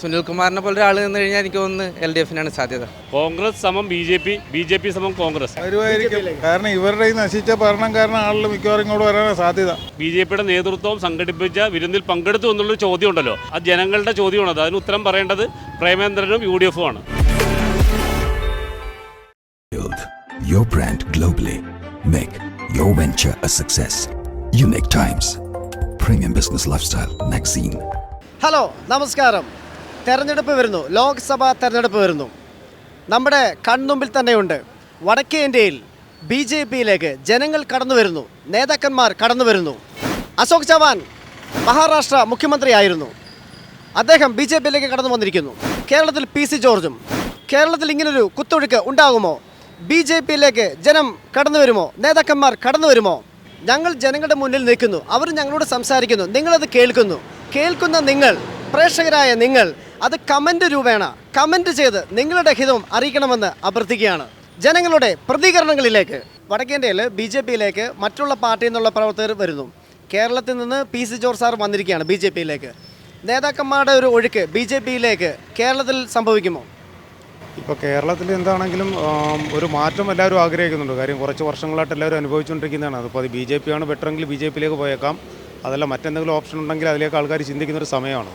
സുനിൽകുമാറിനെ പോലെ ഒരാൾ നിന്ന് കഴിഞ്ഞാൽ എനിക്ക് ഒന്ന് എൽ ഡി എഫിനാണ് സാധ്യത കോൺഗ്രസ് സമം B J P B J P സമം കോൺഗ്രസ് കാരണം ഇവരുടെ ഈ നശിച്ച ഭരണം കാരണം ആളുകൾ മിക്കവാറും ഇങ്ങോട്ട് വരാനാണ് സാധ്യത ബി ജെ പിയുടെ നേതൃത്വം സംഘടിപ്പിച്ച വിരുന്നിൽ പങ്കെടുത്തു എന്നുള്ളൊരു ചോദ്യം ഉണ്ടല്ലോ അത് ജനങ്ങളുടെ ചോദ്യമാണ് അതിന് ഉത്തരം പറയേണ്ടത് പ്രേമേന്ദ്രനും യു ഡി എഫും ആണ് your brand globally. Make your venture a success. Unique Times. Premium Business Lifestyle Magazine. Hello നമസ്കാരം തെരഞ്ഞെടുപ്പ് വരുന്നു. ലോക്സഭാ തെരഞ്ഞെടുപ്പ് വരുന്നു. നമ്മുടെ കൺമുമ്പിൽ തന്നെയുണ്ട്. വടക്കേ ഇന്ത്യയിൽ ബി ജെ പിയിലേക്ക് ജനങ്ങൾ കടന്നു വരുന്നു. നേതാക്കന്മാർ കടന്നു വരുന്നു. അശോക് ചവാൻ മഹാരാഷ്ട്ര മുഖ്യമന്ത്രിയായിരുന്നു അദ്ദേഹം ബി ജെ പിയിലേക്ക് കടന്നു വന്നിരിക്കുന്നു. കേരളത്തിൽ പി സി ജോർജും കേരളത്തിൽ ഇങ്ങനൊരു കുത്തൊഴുക്ക് ഉണ്ടാകുമോ? ബി ജെ പിയിലേക്ക് ജനം കടന്നു വരുമോ? നേതാക്കന്മാർ കടന്നു വരുമോ? ഞങ്ങൾ ജനങ്ങളുടെ മുന്നിൽ നിൽക്കുന്നു. അവർ ഞങ്ങളോട് സംസാരിക്കുന്നു. നിങ്ങളത് കേൾക്കുന്നു. കേൾക്കുന്ന നിങ്ങൾ പ്രേക്ഷകരായ നിങ്ങൾ അത് കമന്റ് രൂപേണ കമന്റ് ചെയ്ത് നിങ്ങളുടെ ഹിതവും അറിയിക്കണമെന്ന് അഭ്യർത്ഥിക്കുകയാണ്. ജനങ്ങളുടെ പ്രതികരണങ്ങളിലേക്ക് വടക്കേന്ത്യയിൽ ബി ജെ പിയിലേക്ക് മറ്റുള്ള പാർട്ടിയിൽ നിന്നുള്ള പ്രവർത്തകർ വരുന്നു. കേരളത്തിൽ നിന്ന് പി സി ജോർജ് സാർ വന്നിരിക്കുകയാണ് ബി ജെ പിയിലേക്ക്. നേതാക്കന്മാരുടെ ഒരു ഒഴുക്ക് ബി ജെ പിയിലേക്ക് കേരളത്തിൽ സംഭവിക്കുമോ? ഇപ്പോൾ കേരളത്തിൽ എന്താണെങ്കിലും ഒരു മാറ്റം എല്ലാവരും ആഗ്രഹിക്കുന്നുണ്ട്. കാര്യം കുറച്ച് വർഷങ്ങളായിട്ട് എല്ലാവരും അനുഭവിച്ചുകൊണ്ടിരിക്കുന്നതാണ്. അതിപ്പോൾ അത് ബി ജെ പി ആണ് ബെറ്ററെങ്കിൽ ബി ജെ പിയിലേക്ക് പോയേക്കാം. അതല്ല മറ്റെന്തെങ്കിലും ഓപ്ഷൻ ഉണ്ടെങ്കിൽ അതിലേക്ക് ആൾക്കാർ ചിന്തിക്കുന്ന ഒരു സമയമാണ്.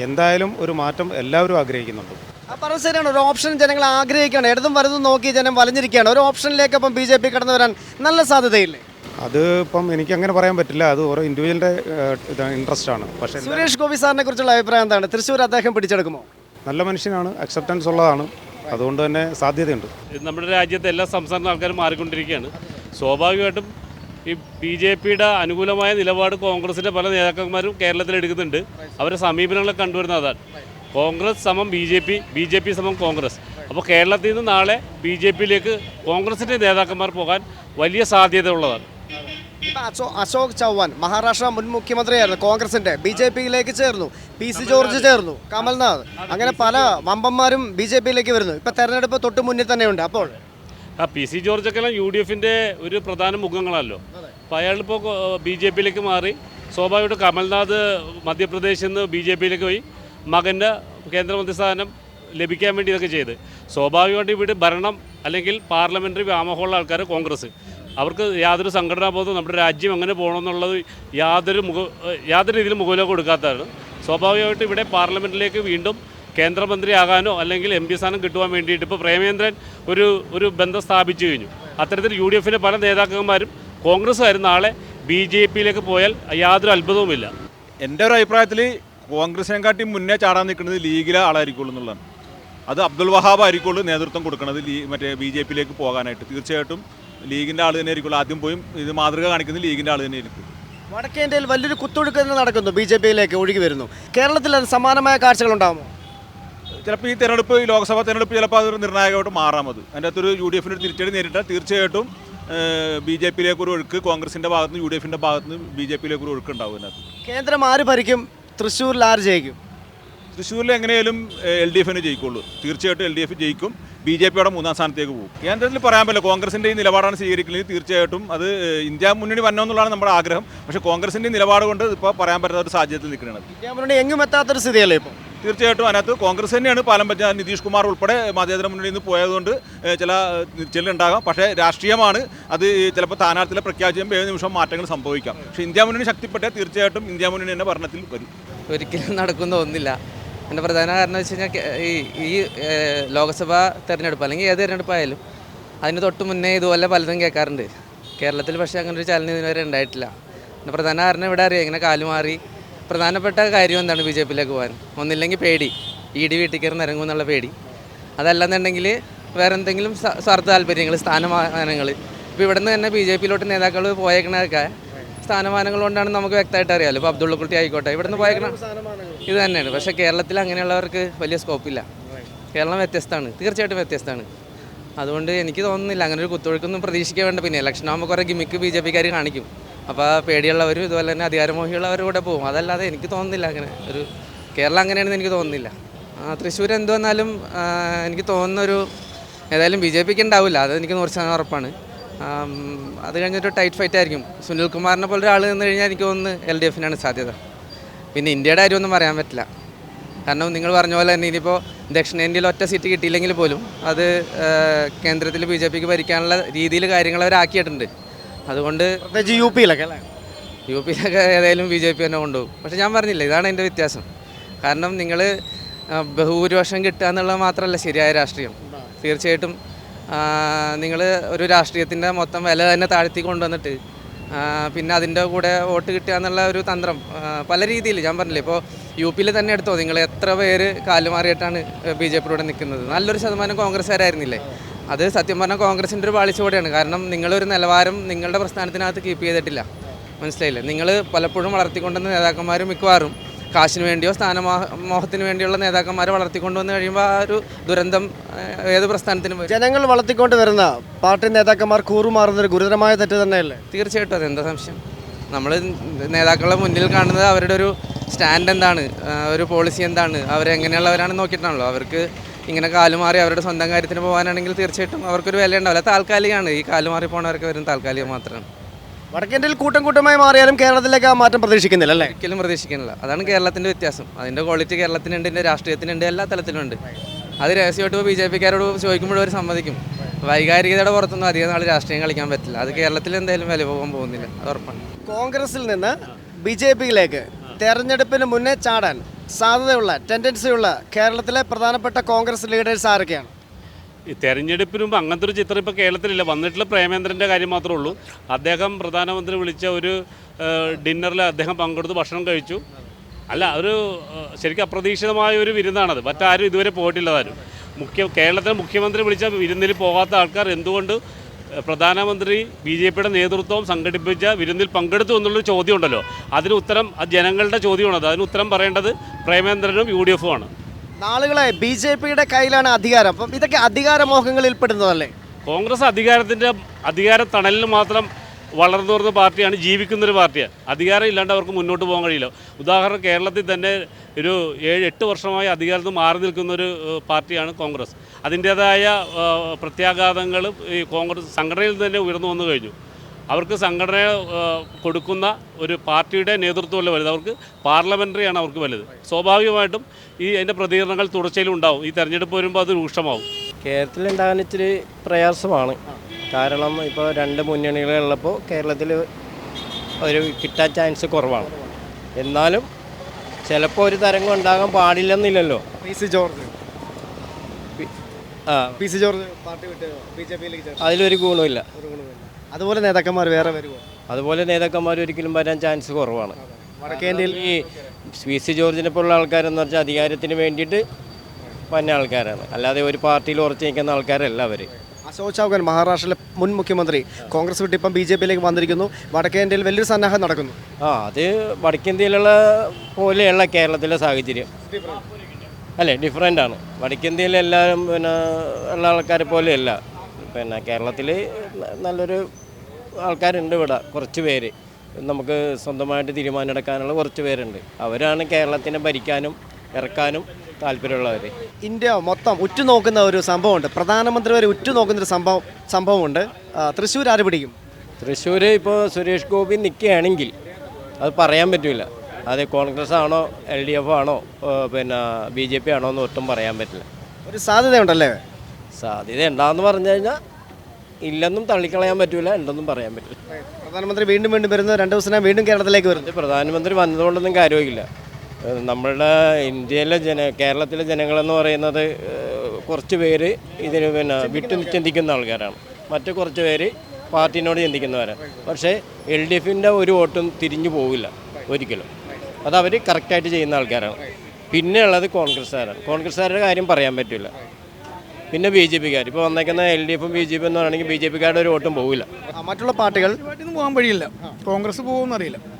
എന്തായാലും ഒരു മാറ്റം എല്ലാവരും ആഗ്രഹിക്കുന്നുണ്ട്. ആ പറഞ്ഞ ശരിയാണ്. ഒരു ഓപ്ഷൻ ജനങ്ങൾ ആഗ്രഹിക്കുകയാണ്. ഇടതും വലതും നോക്കി ജനം വലഞ്ഞിരിക്കുകയാണ്. ഒരു ഓപ്ഷനിലേക്ക് അപ്പം ബി ജെ പി കടന്നു വരാൻ നല്ല സാധ്യതയില്ലേ? അത് ഇപ്പം എനിക്ക് അങ്ങനെ പറയാൻ പറ്റില്ല. അത് ഓരോ ഇൻഡിവിജ്വലിന്റെ ഇൻട്രസ്റ്റ് ആണ്. പക്ഷേ സുരേഷ് ഗോപി സാറിനെ കുറിച്ചുള്ള അഭിപ്രായം എന്താണ്? തൃശ്ശൂർ അദ്ദേഹം പിടിച്ചെടുക്കുമോ? നല്ല മനുഷ്യനാണ്. അക്സെപ്റ്റൻസ് ഉള്ളതാണ്. അതുകൊണ്ട് തന്നെ സാധ്യതയുണ്ട്. നമ്മുടെ രാജ്യത്തെ എല്ലാ സംസ്ഥാന ആൾക്കാരും മാറിക്കൊണ്ടിരിക്കുകയാണ്. സ്വാഭാവികമായിട്ടും ഈ ബി ജെ പിയുടെ അനുകൂലമായ നിലപാട് കോൺഗ്രസിന്റെ പല നേതാക്കന്മാരും കേരളത്തിൽ എടുക്കുന്നുണ്ട്. അവരുടെ സമീപനങ്ങളൊക്കെ കണ്ടുവരുന്ന അതാണ്. കോൺഗ്രസ് സമം B J P B J P സമം കോൺഗ്രസ്. അപ്പോൾ കേരളത്തിൽ നിന്ന് നാളെ ബി ജെ പിയിലേക്ക് കോൺഗ്രസിന്റെ നേതാക്കന്മാർ പോകാൻ വലിയ സാധ്യത ഉള്ളതാണ്. അശോക് ചൗഹാൻ മഹാരാഷ്ട്ര മുൻ മുഖ്യമന്ത്രിയായിരുന്നു കോൺഗ്രസിന്റെ. ബി ജെ പിയിലേക്ക് ചേർന്നു. പി സി ജോർജ് ചേർന്നു. കമൽനാഥ്. അങ്ങനെ പല വമ്പന്മാരും ബി ജെ പിയിലേക്ക് വരുന്നു. ഇപ്പൊ തെരഞ്ഞെടുപ്പ് തൊട്ട് മുന്നിൽ തന്നെയുണ്ട് അപ്പോൾ. ആ പി സി ജോർജൊക്കെ യു ഡി എഫിന്റെ ഒരു പ്രധാന മുഖങ്ങളല്ലോ. അപ്പോൾ അയാളിപ്പോൾ ബി ജെ പിയിലേക്ക് മാറി സ്വാഭാവികമായിട്ട് കമൽനാഥ് മധ്യപ്രദേശിൽ നിന്ന് ബി ജെ പിയിലേക്ക് പോയി മകന്റെ കേന്ദ്രമന്ത്രി സ്ഥാനം ലഭിക്കാൻ വേണ്ടി ഇതൊക്കെ ചെയ്ത്. സ്വാഭാവികമായിട്ട് ഇവിടെ ഭരണം അല്ലെങ്കിൽ പാർലമെന്ററി വ്യാമോഹമുള്ള ആൾക്കാർ കോൺഗ്രസ്. അവർക്ക് യാതൊരു സംഘടനാ ബോധവും നമ്മുടെ രാജ്യം എങ്ങനെ പോകണമെന്നുള്ളത് യാതൊരു മുഖ യാതൊരു രീതിയിലും മുഖവിലേക്ക് കൊടുക്കാത്തതാണ്. സ്വാഭാവികമായിട്ട് ഇവിടെ പാർലമെന്റിലേക്ക് വീണ്ടും കേന്ദ്രമന്ത്രിയാകാനോ അല്ലെങ്കിൽ എം പി സ്ഥാനം കിട്ടുവാൻ വേണ്ടിയിട്ട് ഇപ്പോൾ പ്രേമേന്ദ്രൻ ഒരു ഒരു ബന്ധം സ്ഥാപിച്ചു കഴിഞ്ഞു. അത്തരത്തിൽ യു ഡി എഫിന്റെ പല നേതാക്കന്മാരും കോൺഗ്രസ്സുകാരും നാളെ ബി ജെ പിയിലേക്ക് പോയാൽ യാതൊരു അത്ഭുതവുമില്ല. എന്റെ ഒരു അഭിപ്രായത്തിൽ കോൺഗ്രസിനെക്കാട്ടി മുന്നേ ചാടാൻ നിൽക്കുന്നത് ലീഗിലെ ആളായിരിക്കുള്ളൂ എന്നുള്ളതാണ്. അത് അബ്ദുൽ വഹാബ് ആയിരിക്കുള്ളൂ നേതൃത്വം കൊടുക്കുന്നത് ലീ മറ്റേ ബി ജെ പിയിലേക്ക് പോകാനായിട്ട്. തീർച്ചയായിട്ടും ലീഗിന്റെ ആൾ തന്നെ ആയിരിക്കുള്ളൂ ആദ്യം പോയും ഇത് മാതൃക കാണിക്കുന്നത് ലീഗിന്റെ ആൾ തന്നെ ആയിരിക്കും വടക്കേ ഇന്ത്യയിൽ വലിയൊരു കുത്തൊഴുക്ക് തന്നെ നടക്കുന്നു ബി ജെ പിയിലേക്ക് ഒഴുകി വരുന്നു. കേരളത്തിൽ അത് സമാനമായ കാഴ്ചകൾ ഉണ്ടാകുമോ? ചിലപ്പോൾ ഈ തെരഞ്ഞെടുപ്പ് ഈ ലോക്സഭാ തെരഞ്ഞെടുപ്പ് ചിലപ്പോൾ അതൊരു നിർണായകമായിട്ട് മാറാം അത്. അതിന്റെ അകത്തൊരു യു ഡി എഫിന്റെ തിരിച്ചടി നേരിട്ടാൽ തീർച്ചയായിട്ടും ബി ജെ പിയിലേക്ക് ഒരു ഒഴുക്ക് കോൺഗ്രസിന്റെ ഭാഗത്ത് നിന്ന് യു ഡി എഫിന്റെ ഭാഗത്ത് നിന്ന് ബി ജെ പിയിലേക്ക് ഒരു ഒഴുക്ക് ഉണ്ടാവും അതിനകത്ത്. കേന്ദ്രം ആര് ഭരിക്കും? തൃശ്ശൂരിൽ ആര് ജയിക്കും? തൃശ്ശൂരിൽ എങ്ങനെയാലും എൽ ഡി എഫിന് ജയിക്കുള്ളൂ. തീർച്ചയായിട്ടും എൽ ഡി എഫ് ജയിക്കും. ബി ജെ പിയുടെ മൂന്നാം സ്ഥാനത്തേക്ക് പോകും. കേന്ദ്രത്തിൽ പറയാൻ പറ്റില്ല കോൺഗ്രസിന്റെ ഈ നിലപാടാണ് സ്വീകരിക്കുന്നത് തീർച്ചയായിട്ടും അത് ഇന്ത്യ മുന്നണി വരണമെന്നുള്ളതാണ് നമ്മുടെ ആഗ്രഹം. പക്ഷേ കോൺഗ്രസിന്റെ നിലപാട് കൊണ്ട് ഇപ്പോൾ പറയാൻ പറ്റാത്ത ഒരു സാഹചര്യത്തിൽ നിൽക്കുന്നത് ഇന്ത്യ മുന്നണി എങ്ങും എത്താത്തൊരു സ്ഥിതിയല്ലേ ഇപ്പോൾ തീർച്ചയായിട്ടും അതിനകത്ത് കോൺഗ്രസ് തന്നെയാണ് പാലം പറ്റ നിതീഷ് കുമാർ ഉൾപ്പെടെ മതേതര മുന്നണിയിൽ നിന്ന് പോയതുകൊണ്ട് ചില ചെല്ലുണ്ടാകാം. പക്ഷേ രാഷ്ട്രീയമാണ്. അത് ചിലപ്പോൾ സ്ഥാനാർത്ഥികളെ പ്രഖ്യാപിച്ചുമ്പോൾ ഏത് നിമിഷം മാറ്റങ്ങൾ സംഭവിക്കാം. പക്ഷേ ഇന്ത്യ മുന്നണി ശക്തിപ്പെട്ടേ തീർച്ചയായിട്ടും ഇന്ത്യ മുന്നണി തന്നെ ഭരണത്തിൽ വരും. ഒരിക്കലും നടക്കുന്ന ഒന്നില്ല. എന്റെ പ്രധാന കാരണം വെച്ച് കഴിഞ്ഞാൽ ഈ ഈ ലോക്സഭാ തെരഞ്ഞെടുപ്പ് അല്ലെങ്കിൽ ഏത് തെരഞ്ഞെടുപ്പായാലും അതിന് തൊട്ട് മുന്നേ ഇതുപോലെ പലതും കേൾക്കാറുണ്ട്. കേരളത്തിൽ പക്ഷേ അങ്ങനെ ഒരു ചലനം ഇതുവരെ ഉണ്ടായിട്ടില്ല. എന്റെ പ്രധാന കാരണം ഇവിടെ അറിയാം ഇങ്ങനെ കാലുമാറി പ്രധാനപ്പെട്ട കാര്യം എന്താണ് ബി ജെ പിയിലേക്ക് പോകാൻ? ഒന്നില്ലെങ്കിൽ പേടി. ഇ ഡി വീട്ടിൽ കയറി ഇറങ്ങും എന്നുള്ള പേടി. അതല്ലെന്നുണ്ടെങ്കിൽ വേറെ എന്തെങ്കിലും സ്വാർത്ഥ താല്പര്യങ്ങൾ സ്ഥാനമാനങ്ങൾ. ഇപ്പോൾ ഇവിടെ നിന്ന് തന്നെ ബി ജെ പിയിലോട്ട് നേതാക്കൾ പോയേക്കണതൊക്കെ സ്ഥാനമാനങ്ങൾ കൊണ്ടാണ് നമുക്ക് വ്യക്തമായിട്ട് അറിയാമല്ലോ ഇപ്പോൾ അബ്ദുള്ളക്കുട്ടി ആയിക്കോട്ടെ. ഇവിടെ നിന്ന് പോയേക്കണ ഇത് തന്നെയാണ്. പക്ഷേ കേരളത്തിൽ അങ്ങനെയുള്ളവർക്ക് വലിയ സ്കോപ്പില്ല. കേരളം വ്യത്യസ്തമാണ്. തീർച്ചയായിട്ടും വ്യത്യസ്തമാണ്. അതുകൊണ്ട് എനിക്ക് തോന്നുന്നില്ല. അങ്ങനെ ഒരു കുത്തൊഴുക്കൊന്നും പ്രതീക്ഷിക്കാൻ വേണ്ട പിന്നെ ഇലക്ഷൻ ആകുമ്പോൾ കുറേ ഗിമിക്ക് ബി ജെ പിക്കാർ കാണിക്കും. അപ്പോൾ പേടിയുള്ളവരും ഇതുപോലെ തന്നെ അധികാരമോഹിയുള്ളവരും കൂടെ പോകും അതല്ലാതെ എനിക്ക് തോന്നുന്നില്ല അങ്ങനെ. ഒരു കേരളം അങ്ങനെയാണെന്ന് എനിക്ക് തോന്നുന്നില്ല. തൃശ്ശൂർ എന്ത് വന്നാലും എനിക്ക് തോന്നുന്നൊരു ഏതായാലും ബി ജെ പിക്ക് ഉണ്ടാവില്ല. അത് എനിക്ക് നൂറ് ശതമാനം ഉറപ്പാണ്. അത് കഴിഞ്ഞൊരു ടൈറ്റ് ഫൈറ്റ് ആയിരിക്കും. സുനിൽ കുമാറിനെ പോലെ ഒരാൾ നിന്ന് കഴിഞ്ഞാൽ എനിക്ക് തോന്നുന്നു എൽ ഡി എഫിനാണ് സാധ്യത. പിന്നെ ഇന്ത്യയുടെ കാര്യമൊന്നും പറയാൻ പറ്റില്ല. കാരണം നിങ്ങൾ പറഞ്ഞ പോലെ തന്നെ ഇനിയിപ്പോൾ ദക്ഷിണേന്ത്യയിൽ ഒറ്റ സീറ്റ് കിട്ടിയില്ലെങ്കിൽ പോലും അത് കേന്ദ്രത്തിൽ ബി ജെ പിക്ക് ഭരിക്കാനുള്ള രീതിയിൽ കാര്യങ്ങൾ അവരാക്കിയിട്ടുണ്ട്. അതുകൊണ്ട് പ്രത്യേകിച്ച് യു പിയിലൊക്കെ അല്ലേ? യു പിയിലൊക്കെ ഏതായാലും ബി ജെ പി തന്നെ കൊണ്ടുപോകും. പക്ഷെ ഞാൻ പറഞ്ഞില്ല ഇതാണ് എന്റെ വ്യത്യാസം. കാരണം നിങ്ങൾ ബഹുഭൂരിപക്ഷം കിട്ടുക എന്നുള്ളത് മാത്രമല്ല ശരിയായ രാഷ്ട്രീയം. തീർച്ചയായിട്ടും നിങ്ങൾ ഒരു രാഷ്ട്രീയത്തിന്റെ മൊത്തം വില തന്നെ താഴ്ത്തി കൊണ്ടുവന്നിട്ട് പിന്നെ അതിന്റെ കൂടെ വോട്ട് കിട്ടുക എന്നുള്ള ഒരു തന്ത്രം പല രീതിയിൽ ഞാൻ പറഞ്ഞില്ലേ ഇപ്പോൾ യു പിയിൽ തന്നെ എടുത്തോ? നിങ്ങൾ എത്ര പേര് കാലുമാറിയിട്ടാണ് ബി ജെ പിയിലൂടെ നിൽക്കുന്നത്? നല്ലൊരു ശതമാനം കോൺഗ്രസ്സുകാരായിരുന്നില്ലേ? അത് സത്യം പറഞ്ഞാൽ കോൺഗ്രസിന്റെ ഒരു പാളിച്ചോടെയാണ് കാരണം നിങ്ങളൊരു നിലവാരം നിങ്ങളുടെ പ്രസ്ഥാനത്തിനകത്ത് കീപ്പ് ചെയ്തിട്ടില്ല. മനസ്സിലായില്ല? നിങ്ങൾ പലപ്പോഴും വളർത്തിക്കൊണ്ടുവന്ന നേതാക്കന്മാർ മിക്കവാറും കാശിന് വേണ്ടിയോ സ്ഥാനമോഹത്തിന് വേണ്ടിയുള്ള നേതാക്കന്മാരെ വളർത്തിക്കൊണ്ടുവന്ന് കഴിയുമ്പോൾ ആ ഒരു ദുരന്തം ഏത് പ്രസ്ഥാനത്തിനും ജനങ്ങൾ വളർത്തിക്കൊണ്ട് വരുന്ന പാർട്ടി നേതാക്കന്മാർ കൂറുമാറുന്ന ഒരു ഗുരുതരമായ തെറ്റ് തന്നെയല്ലേ? തീർച്ചയായിട്ടും അതെന്താ സംശയം? നമ്മൾ നേതാക്കളുടെ മുന്നിൽ കാണുന്നത് അവരുടെ ഒരു സ്റ്റാൻഡ് എന്താണ്? ഒരു പോളിസി എന്താണ്? അവരെങ്ങനെയുള്ളവരാണെന്ന് നോക്കിയിട്ടാണല്ലോ. അവർക്ക് ഇങ്ങനെ കാലുമാറി അവരുടെ സ്വന്തം കാര്യത്തിന് പോകാനാണെങ്കിൽ തീർച്ചയായിട്ടും അവർക്കൊരു വില ഉണ്ടാവില്ല താൽക്കാലികമാണ്. ഈ കാലുമാറി പോണവർക്ക് വരും താൽക്കാലികം മാത്രമാണ്. വടക്കേന്ത്യയിൽ കൂട്ടം കൂട്ടമായി മാറിയാലും കേരളത്തിലേക്ക് ആ മാറ്റം പ്രതീക്ഷിക്കുന്നില്ല അല്ലേ? ഒരിക്കലും പ്രതീക്ഷിക്കുന്നില്ല. അതാണ് കേരളത്തിന്റെ വ്യത്യാസം. അതിന്റെ ക്വാളിറ്റി കേരളത്തിനുണ്ട് ഇതിന്റെ രാഷ്ട്രീയത്തിനുണ്ട് എല്ലാ തലത്തിലുണ്ട് അത് രഹസ്യമായിട്ട് ബി ജെ പിക്കാരോട് ചോദിക്കുമ്പോഴും അവർ സമ്മതിക്കും. വൈകാരികതയുടെ പുറത്തൊന്നും അധികം നാൾ രാഷ്ട്രീയം കളിക്കാൻ പറ്റില്ല. അത് കേരളത്തിൽ എന്തായാലും വില പോകാൻ പോകുന്നില്ല. ഉറപ്പാണ്. കോൺഗ്രസിൽ നിന്ന് ബി ജെ പിയിലേക്ക് തെരഞ്ഞെടുപ്പിന് മുന്നേ ചാടാൻ സാധ്യതയുള്ള ടെൻഡൻസിയുള്ള കേരളത്തിലെ പ്രധാനപ്പെട്ട കോൺഗ്രസ് ലീഡേഴ്സ് ആരൊക്കെയാണ്? ഈ തെരഞ്ഞെടുപ്പിന് മുമ്പ് അങ്ങനത്തെ ഒരു ചിത്രം ഇപ്പോൾ കേരളത്തിലില്ല. വന്നിട്ടുള്ള പ്രേമേന്ദ്രന്റെ കാര്യം മാത്രമേ ഉള്ളൂ. അദ്ദേഹം പ്രധാനമന്ത്രി വിളിച്ച ഒരു ഡിന്നറിൽ അദ്ദേഹം പങ്കെടുത്ത് ഭക്ഷണം കഴിച്ചു. അല്ല ഒരു ശരിക്കും അപ്രതീക്ഷിതമായ ഒരു വിരുന്നാണത്. മറ്റാരും ഇതുവരെ പോയിട്ടില്ലതാരും മുഖ്യ കേരളത്തിലെ മുഖ്യമന്ത്രി വിളിച്ച വിരുന്നിൽ പോകാത്ത ആൾക്കാർ എന്തുകൊണ്ട് പ്രധാനമന്ത്രി ബി ജെ പിയുടെ നേതൃത്വം സംഘടിപ്പിച്ച വിരുന്നിൽ പങ്കെടുത്തു എന്നുള്ളൊരു ചോദ്യം ഉണ്ടല്ലോ അതിന് ഉത്തരം അത് ജനങ്ങളുടെ ചോദ്യമാണ് അതിന് ഉത്തരം പറയേണ്ടത് പ്രേമേന്ദ്രനും യു ഡി എഫും ആണ് നാളുകളെ ബി ജെ പിയുടെ കയ്യിലാണ് അധികാരം. അപ്പം ഇതൊക്കെ അധികാരമോഹങ്ങളിൽ പെടുന്നതല്ലേ? കോൺഗ്രസ് അധികാരത്തിന്റെ അധികാര തണലിൽ മാത്രം വളർന്നു വരുന്ന പാർട്ടിയാണ് ജീവിക്കുന്നൊരു പാർട്ടിയാണ്. അധികാരം ഇല്ലാണ്ട് അവർക്ക് മുന്നോട്ട് പോകാൻ കഴിയില്ല. ഉദാഹരണം കേരളത്തിൽ തന്നെ ഒരു ഏഴ് എട്ട് വർഷമായി അധികാരത്തിൽ മാറി നിൽക്കുന്ന ഒരു പാർട്ടിയാണ് കോൺഗ്രസ്. അതിന്റേതായ പ്രത്യാഘാതങ്ങൾ ഈ കോൺഗ്രസ് സംഘടനയിൽ തന്നെ ഉയർന്നു വന്നു കഴിഞ്ഞു. അവർക്ക് സംഘടന കൊടുക്കുന്ന ഒരു പാർട്ടിയുടെ നേതൃത്വമല്ല വലുത്. അവർക്ക് പാർലമെന്ററിയാണ് അവർക്ക് വലുത്. സ്വാഭാവികമായിട്ടും ഈ അതിന്റെ പ്രതികരണങ്ങൾ തുടർച്ചയിലും ഉണ്ടാവും. ഈ തെരഞ്ഞെടുപ്പ് വരുമ്പോൾ അത് രൂക്ഷമാവും. കേരളത്തിലുണ്ടാകാൻ ഇച്ചിരി പ്രയാസമാണ്. കാരണം ഇപ്പോൾ രണ്ട് മുന്നണികളുള്ളപ്പോൾ കേരളത്തിൽ ഒരു കിട്ടാൻ ചാൻസ് കുറവാണ്. എന്നാലും ചിലപ്പോൾ ഒരു തരംഗം ഉണ്ടാകാൻ പാടില്ലെന്നില്ലല്ലോ. P C George. പി- ആ. പി സി ജോർജ് പാർട്ടി വിട്ട് ബി ജെ പിയിലേക്ക് അതിലൊരു ഗുണമില്ല അതുപോലെ നേതാക്കന്മാർ വേറെ വരുമോ അതുപോലെ നേതാക്കന്മാർ ഒരിക്കലും വരാൻ ചാൻസ് കുറവാണ്. വടക്കേന്ത്യയിൽ ഈ പി സി ജോർജിനെ പോലുള്ള ആൾക്കാരെന്ന് വെച്ചാൽ അധികാരത്തിന് വേണ്ടിയിട്ട് വന്ന ആൾക്കാരാണ്. അല്ലാതെ ഒരു പാർട്ടിയിൽ ഉറച്ചു നിൽക്കുന്ന ആൾക്കാരല്ല അവർ അശോക് ചൗഹാൻ മഹാരാഷ്ട്രയിലെ മുൻ മുഖ്യമന്ത്രി. കോൺഗ്രസ് വിട്ട് ഇപ്പം ബി ജെ പിയിലേക്ക് വന്നിരിക്കുന്നു. വടക്കേന്ത്യയിൽ വലിയൊരു സന്നാഹം നടക്കുന്നു. ആ അത് വടക്കേന്ത്യയിലുള്ള പോലെയുള്ള കേരളത്തിലെ സാഹചര്യം. അല്ലേ ഡിഫറെന്റ് ആണ്. വടക്കേന്ത്യയിൽ എല്ലാവരും പിന്നെ ഉള്ള ആൾക്കാരെ പോലെയല്ല. പിന്നെ കേരളത്തിൽ നല്ലൊരു ആൾക്കാരുണ്ട് ഇവിടെ കുറച്ച് പേര്. നമുക്ക് സ്വന്തമായിട്ട് തീരുമാനം എടുക്കാനുള്ള കുറച്ച് പേരുണ്ട്. അവരാണ് കേരളത്തിനെ ഭരിക്കാനും ഇറക്കാനും താല്പര്യമുള്ളവർ ഇന്ത്യ മൊത്തം ഉറ്റുനോക്കുന്ന ഒരു സംഭവമുണ്ട്. പ്രധാനമന്ത്രി വരെ ഉറ്റുനോക്കുന്ന ഒരു സംഭവം സംഭവമുണ്ട്. തൃശ്ശൂർ ആര് പിടിക്കും? തൃശ്ശൂർ ഇപ്പോൾ സുരേഷ് ഗോപി നിൽക്കുകയാണെങ്കിൽ അത് പറയാൻ പറ്റില്ല അത് കോൺഗ്രസ് ആണോ എൽ ഡി എഫ് ആണോ പിന്നെ ബി ജെ പി ആണോ എന്ന് ഒട്ടും പറയാൻ പറ്റില്ല. ഒരു സാധ്യതയുണ്ടല്ലേ? സാധ്യത ഉണ്ടാന്ന് പറഞ്ഞു കഴിഞ്ഞാൽ ഇല്ലെന്നും തള്ളിക്കളയാൻ പറ്റില്ല ഉണ്ടെന്നും പറയാൻ പറ്റില്ല. പ്രധാനമന്ത്രി വീണ്ടും വീണ്ടും വരുന്നത് രണ്ട് ദിവസം വീണ്ടും കേരളത്തിലേക്ക് വരുന്നത് പ്രധാനമന്ത്രി വന്നതുകൊണ്ടൊന്നും കാര്യമില്ല നമ്മളുടെ ഇന്ത്യയിലെ ജന കേരളത്തിലെ ജനങ്ങളെന്ന് പറയുന്നത് കുറച്ച് പേര് ഇതിന് പിന്നെ വിട്ടു ചിന്തിക്കുന്ന ആൾക്കാരാണ്. മറ്റു കുറച്ച് പേര് പാർട്ടിനോട് ചിന്തിക്കുന്നവരാണ് പക്ഷേ എൽ ഡി എഫിന്റെ ഒരു വോട്ടും തിരിഞ്ഞു പോവില്ല ഒരിക്കലും. അത് അവർ കറക്റ്റായിട്ട് ചെയ്യുന്ന ആൾക്കാരാണ്. പിന്നെ ഉള്ളത് കോൺഗ്രസ്സുകാരാണ്. കോൺഗ്രസ്സുകാരുടെ കാര്യം പറയാൻ പറ്റില്ല പിന്നെ ബി ജെ പിക്കാർ ഇപ്പോൾ വന്നേക്കുന്ന എൽ ഡി എഫും ബി ജെ പി എന്ന് പറയുകയാണെങ്കിൽ ബി ജെ പിക്കാരുടെ ഒരു വോട്ടും പോവില്ല. മറ്റുള്ള പാർട്ടികൾ പോകാൻ വഴിയില്ല. കോൺഗ്രസ് പോകുമെന്ന് അറിയില്ല. എന്നാൽ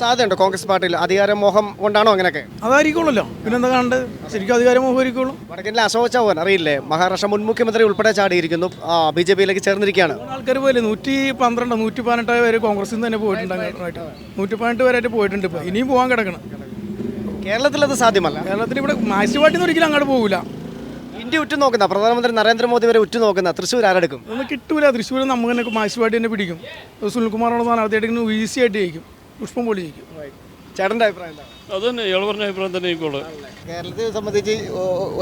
സാധ്യതയുണ്ട് കോൺഗ്രസ് പാർട്ടിയിൽ അധികാരമോഹം കൊണ്ടാണോ അങ്ങനെയൊക്കെ? അതായിരിക്കുള്ളല്ലോ പിന്നെന്താ കണ്ട് ശരിക്കും അധികാര മോഹരിക്കുള്ളൂ വടക്കേന്ത്യയിൽ അശോക് ചൗഹാൻ അറിയില്ലേ? മഹാരാഷ്ട്ര മുൻ മുഖ്യമന്ത്രി ഉൾപ്പെടെ ചാടിയിരിക്കുന്നു. ബി ജെ പിയിലേക്ക് ചേർന്നിരിക്കുകയാണ്. ആൾക്കാർ പോയില്ലേ? നൂറ്റി പന്ത്രണ്ട് നൂറ്റി പതിനെട്ട് വരെ കോൺഗ്രസിൽ നിന്ന് തന്നെ പോയിട്ടുണ്ട് നൂറ്റി പതിനെട്ട് വരെയായിട്ട് പോയിട്ടുണ്ട് ഇപ്പോൾ ഇനിയും പോകാൻ കിടക്കണം. കേരളത്തിൽ അത് സാധ്യമല്ല. കേരളത്തിൽ ഇവിടെ പാർട്ടിന്ന് ഒരിക്കലും അങ്ങോട്ട് പോകില്ല ഇന്ത്യ ഉറ്റുനോക്കുന്ന പ്രധാനമന്ത്രി നരേന്ദ്രമോദി വരെ ഉറ്റുനോക്കുന്ന തൃശ്ശൂർ ആരെടുക്കും? നമുക്ക് കിട്ടൂല. തൃശ്ശൂർ നമുക്ക് തന്നെ മാക്സിമം പാർട്ടി തന്നെ പിടിക്കും. സുനിൽകുമാറാണ് സ്ഥാനാർത്ഥിയായിട്ട് ഈസി ആയിട്ട് ജയിക്കും. പുഷ്പം പൊളി ജയിക്കും ചേട്ടന്റെ അഭിപ്രായം എന്താണ്? അത് തന്നെ ഇയാൾ പറഞ്ഞ അഭിപ്രായം തന്നെ ആയിക്കോളെ കേരളത്തെ സംബന്ധിച്ച്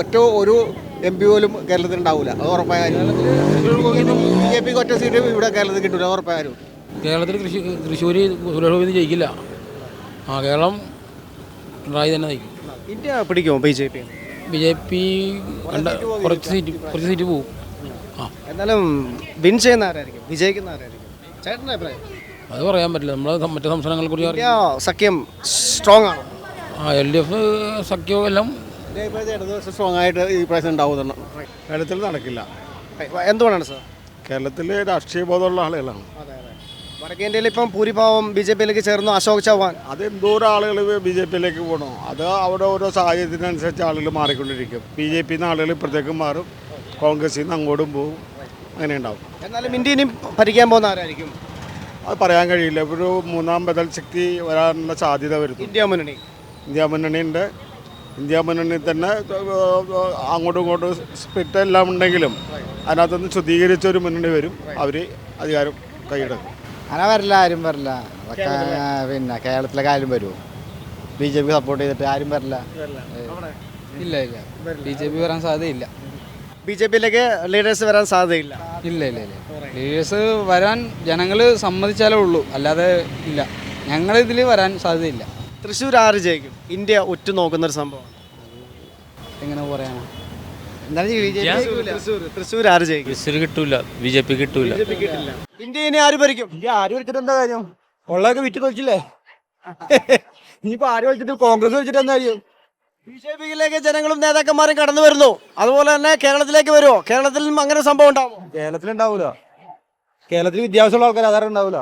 ഒറ്റ ഒരു എം പി പോലും കേരളത്തിൽ ഉണ്ടാവില്ല അത് ഉറപ്പായ കാര്യം ബി ജെ പിക്ക് ഒറ്റ സീറ്റ് ഇവിടെ കേരളത്തിൽ കിട്ടില്ല ഉറപ്പായ കാര്യം കേരളത്തിൽ തൃശ്ശൂർ തൃശ്ശൂർ സുരേഷ് ജയിക്കില്ല. ആ കേരളം പിണറായി തന്നെ നയിക്കും India പിടിക്കുമോ B J P? B J P കുറച്ച് സീറ്റ് കുറച്ച് സീറ്റ് പോകും ആ. എന്നാലും വിൻ ചെയ്യുന്ന ആരായിരിക്കും? വിജയിക്കുന്ന ആരായിരിക്കും? ചേട്ടന്റെ അഭിപ്രായം? അത് പറയാൻ പറ്റില്ല. നമ്മൾ മറ്റു സംസ്ഥാനങ്ങളെ കുറിച്ച് സഖ്യം സ്ട്രോങ് ആണ്. ആ എൽ ഡി എഫ് സഖ്യവും എല്ലാം ഇടതുപക്ഷം സ്ട്രോങ് ആയിട്ട് ഈ പ്രാവശ്യം ഉണ്ടാവുന്നു കേരളത്തിൽ നടക്കില്ല. എന്തുകൊണ്ടാണ് സർ കേരളത്തിൽ രാഷ്ട്രീയ ബോധമുള്ള ആളുകളാണ്. വടക്കേന്ത്യയിൽ ഇപ്പം ഭൂരിഭാവം ബി ജെ പിയിലേക്ക് ചേർന്നു അശോക് ചവാൻ അത് എന്തോരം ആളുകൾ ബി ജെ പിയിലേക്ക് പോകണോ അത് അവിടെ ഓരോ സാഹചര്യത്തിനനുസരിച്ച് ആളുകൾ മാറിക്കൊണ്ടിരിക്കും. ബി ജെ പിന്ന് ആളുകൾ ഇപ്പുറത്തേക്കും മാറും. കോൺഗ്രസിൽ നിന്ന് അങ്ങോട്ടും പോകും അങ്ങനെ ഉണ്ടാവും എന്നാലും ഇന്ത്യയിലും ഇനി ഭരിക്കാൻ പോകുന്ന ആരായിരിക്കും? അത് പറയാൻ കഴിയില്ല. ഇപ്പോൾ ഒരു മൂന്നാം ബദൽ ശക്തി വരാനുള്ള സാധ്യത വരുന്നു. ഇന്ത്യ മുന്നണി. ഇന്ത്യ മുന്നണിയുണ്ട് ഇന്ത്യ മുന്നണി തന്നെ അങ്ങോട്ടും ഇങ്ങോട്ടും സ്പ്ലിറ്റ് എല്ലാം ഉണ്ടെങ്കിലും അതിനകത്തുനിന്ന് ശുദ്ധീകരിച്ച ഒരു മുന്നണി വരും. അവർ അധികാരം കൈയെടുക്കും അങ്ങനെ വരില്ല ആരും വരില്ല. അതൊക്കെ പിന്നെ കേരളത്തിലെ കാര്യം വരുമോ ബി ജെ പി സപ്പോർട്ട് ചെയ്തിട്ട് ആരും വരില്ല. ഇല്ല ഇല്ല. ബി ജെ പി വരാൻ സാധ്യതയില്ല. ബി ജെ പിയിലേക്ക് ലീഡേഴ്സ് വരാൻ സാധ്യതയില്ല. ഇല്ല ഇല്ല ഇല്ല. ലീഡേഴ്സ് വരാൻ ജനങ്ങൾ സമ്മതിച്ചാലേ ഉള്ളൂ. അല്ലാതെ ഇല്ല. ഞങ്ങൾ ഇതിൽ വരാൻ സാധ്യതയില്ല. തൃശ്ശൂർ ആറ് ജയിക്കും? ഇന്ത്യ ഉറ്റുനോക്കുന്ന ഒരു സംഭവമാണ്. എങ്ങനെ പറയാനാ? തൃശ്ശൂർ. തൃശ്ശൂർ ആര് ജയിക്കും? തൃശ്ശൂർ കിട്ടൂല. ബി ജെ പി കിട്ടൂല. ഇന്ത്യ ഇനി ആര് ഭരിക്കും? ആര് എന്താ കാര്യം? ഉള്ളതൊക്കെ വിറ്റ് തൊഴിച്ചില്ലേ ഇനിയിപ്പോ ആര് കോൺഗ്രസ് എന്താ കാര്യം? ബി ജെ പിയിലേക്ക് ജനങ്ങളും നേതാക്കന്മാരും കടന്നു വരുന്നു. അതുപോലെ തന്നെ കേരളത്തിലേക്ക് വരുമോ കേരളത്തിലും അങ്ങനെ സംഭവം ഉണ്ടാവും കേരളത്തിൽ ഉണ്ടാവൂല കേരളത്തിൽ വിദ്യാഭ്യാസമുള്ള ആൾക്കാർ ആധാരം ഉണ്ടാവൂല.